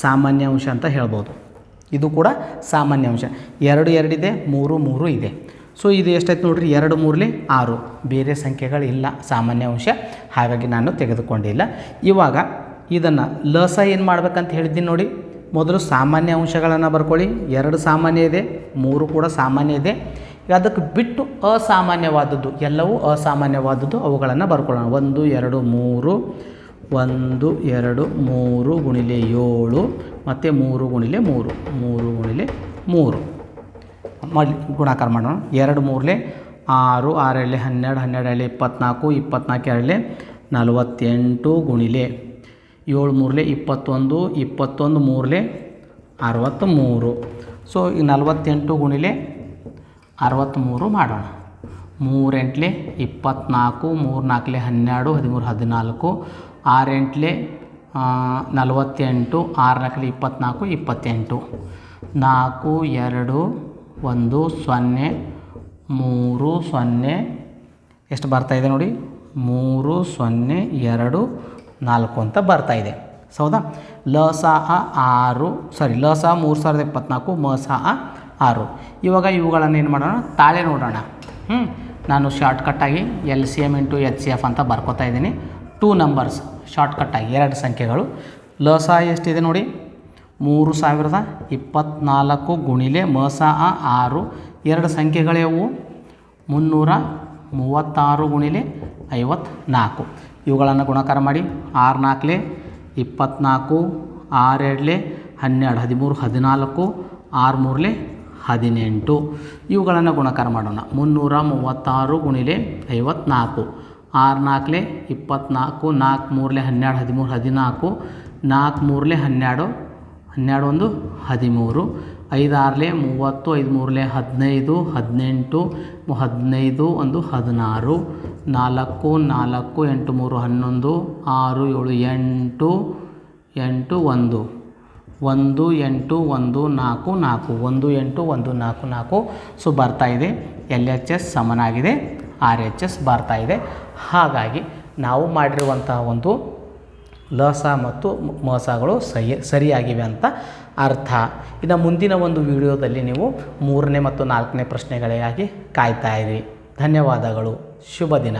ಸಾಮಾನ್ಯ ಅಂಶ ಅಂತ ಹೇಳ್ಬೋದು. ಇದು ಕೂಡ ಸಾಮಾನ್ಯ ಅಂಶ. ಎರಡು ಎರಡಿದೆ, ಮೂರು ಮೂರು ಇದೆ. ಸೊ ಇದು ಎಷ್ಟಾಯ್ತು ನೋಡಿರಿ? ಎರಡು ಮೂರಲಿ ಆರು. ಬೇರೆ ಸಂಖ್ಯೆಗಳಿಲ್ಲ. ಸಾಮಾನ್ಯ ಅಂಶ. ಹಾಗಾಗಿ ನಾನು ತೆಗೆದುಕೊಂಡಿಲ್ಲ. ಇವಾಗ ಇದನ್ನು ಲಸ ಏನು ಮಾಡ್ಬೇಕಂತ ಹೇಳಿದ್ದೀನಿ ನೋಡಿ. ಮೊದಲು ಸಾಮಾನ್ಯ ಅಂಶಗಳನ್ನು ಬರ್ಕೊಳ್ಳಿ. ಎರಡು ಸಾಮಾನ್ಯ ಇದೆ, ಮೂರು ಕೂಡ ಸಾಮಾನ್ಯ ಇದೆ. ಅದಕ್ಕೆ ಬಿಟ್ಟು ಅಸಾಮಾನ್ಯವಾದದ್ದು, ಎಲ್ಲವೂ ಅಸಾಮಾನ್ಯವಾದದ್ದು, ಅವುಗಳನ್ನು ಬರ್ಕೊಳ್ಳೋಣ. ಒಂದು, ಎರಡು, ಮೂರು, ಒಂದು, ಎರಡು, ಮೂರು ಗುಣಿಲೆ ಏಳು, ಮತ್ತು ಮೂರು ಗುಣಿಲೆ ಮೂರು ಮೂರು ಗುಣಿಲೆ ಮೂರು. ಮಾಡಿ ಗುಣಾಕಾರ ಮಾಡೋಣ. ಎರಡು, ಮೂರಲೆ ಆರು ಆರಲ್ಲಿ ಹನ್ನೆರಡು ಹನ್ನೆರಡಲೆ ಇಪ್ಪತ್ನಾಲ್ಕು ಇಪ್ಪತ್ನಾಲ್ಕು ಎರಡಲೆ ನಲವತ್ತೆಂಟು ಗುಣಿಲೆ ಏಳು ಮೂರಲೆ ಇಪ್ಪತ್ತೊಂದು ಇಪ್ಪತ್ತೊಂದು ಮೂರಲೆ ಅರವತ್ತ್ಮೂರು ಸೊ ಈಗ ನಲವತ್ತೆಂಟು ಗುಣಿಲೆ ಅರವತ್ತ್ಮೂರು ಮಾಡೋಣ. ಮೂರೆಂಟ್ಲೆ ಇಪ್ಪತ್ನಾಲ್ಕು ಮೂರು ನಾಲ್ಕಲೆ ಹನ್ನೆರಡು, ಹದಿಮೂರು ಹದಿನಾಲ್ಕು, ಆರೆಂಟ್ಲೆ ನಲವತ್ತೆಂಟು ಆರು ನಾಲ್ಕಲೆ ಇಪ್ಪತ್ತೆಂಟು. ನಾಲ್ಕು, ಎರಡು, ಒಂದು, ಸೊನ್ನೆ, ಮೂರು, ಸೊನ್ನೆ. ಎಷ್ಟು ಬರ್ತಾಯಿದೆ ನೋಡಿ? ಮೂರು, ಸೊನ್ನೆ, ಎರಡು ನಾಲ್ಕು ಅಂತ ಬರ್ತಾ ಇದೆ. ಹೌದಾ? ಲ, ಸ, ಅ, ಆರು ಸಾರಿ ಲ, ಸ, ಮೂರು ಸಾವಿರದ ಇಪ್ಪತ್ತ್ನಾಲ್ಕು ಮ, ಸ, ಅ, ಆರು. ಇವಾಗ ಇವುಗಳನ್ನು ಏನು ಮಾಡೋಣ? ತಾಳೆ ನೋಡೋಣ. ಹ್ಞೂ ನಾನು ಶಾರ್ಟ್ಕಟ್ಟಾಗಿ L C M into H C F ಅಂತ ಬರ್ಕೋತಾ ಇದ್ದೀನಿ. ಟೂ ನಂಬರ್ಸ್ ಶಾರ್ಟ್ಕಟ್ಟಾಗಿ ಎರಡು ಸಂಖ್ಯೆಗಳು. ಲ, ಸ, ಎಷ್ಟಿದೆ ನೋಡಿ? ಮೂರು ಸಾವಿರದ ಇಪ್ಪತ್ನಾಲ್ಕು ಗುಣಿಲೆ ಮ, ಸ, ಅ, ಆರು. ಎರಡು ಸಂಖ್ಯೆಗಳ್ಯಾವು ಮುನ್ನೂರ ಮೂವತ್ತಾರು ಗುಣಿಲೆ ಐವತ್ನಾಲ್ಕು. ಇವುಗಳನ್ನು ಗುಣಕಾರ ಮಾಡಿ ಆರು ನಾಲ್ಕಲೆ ಇಪ್ಪತ್ತ್ನಾಲ್ಕು ಆರು ಎರಡಲೆ ಹನ್ನೆರಡು, ಹದಿಮೂರು, ಹದಿನಾಲ್ಕು ಆರು ಮೂರಲೆ ಹದಿನೆಂಟು. ಇವುಗಳನ್ನು ಗುಣಕಾರ ಮಾಡೋಣ. ಮುನ್ನೂರ ಮೂವತ್ತಾರು ಗುಣಿಲೆ ಐವತ್ನಾಲ್ಕು. ಆರು ನಾಲ್ಕಲೆ ಇಪ್ಪತ್ತ್ನಾಲ್ಕು ನಾಲ್ಕು ಮೂರಲೆ ಹನ್ನೆರಡು, ಹದಿಮೂರು, ಹದಿನಾಲ್ಕು ನಾಲ್ಕು ಮೂರಲೆ ಹನ್ನೆರಡು ಹನ್ನೆರಡು ಒಂದು, ಹದಿಮೂರು. ಐದು ಆರಲೆ ಮೂವತ್ತು ಐದು ಮೂರಲೆ ಹದಿನೈದು, ಹದಿನೆಂಟು, ಹದಿನೈದು, ಒಂದು, ಹದಿನಾರು, ನಾಲ್ಕು ನಾಲ್ಕು ಎಂಟು ಮೂರು ಹನ್ನೊಂದು, ಆರು, ಏಳು, ಎಂಟು ಎಂಟು, ಒಂದು ಒಂದು, ಎಂಟು, ಒಂದು, ನಾಲ್ಕು ನಾಲ್ಕು, ಒಂದು, ಎಂಟು, ಒಂದು, ನಾಲ್ಕು ನಾಲ್ಕು. ಸೊ, ಬರ್ತಾ ಇದೆ. ಎಲ್ ಎಚ್ ಎಸ್ ಸಮನಾಗಿದೆ. ಆರ್ ಎಚ್ ಎಸ್ ಬರ್ತಾ ಇದೆ. ಹಾಗಾಗಿ ನಾವು ಮಾಡಿರುವಂತಹ ಒಂದು ಲಸ ಮತ್ತು ಮೋಸಗಳು ಮಸಗಳು ಸಹಿ, ಸರಿಯಾಗಿವೆ ಅಂತ ಅರ್ಥ. ಇನ್ನು ಮುಂದಿನ ಒಂದು ವಿಡಿಯೋದಲ್ಲಿ ನೀವು ಮೂರನೇ ಮತ್ತು ನಾಲ್ಕನೇ ಪ್ರಶ್ನೆಗಳಿಗಾಗಿ ಕಾಯ್ತಾ ಇರಿ. ಧನ್ಯವಾದಗಳು. ಶುಭ ದಿನ.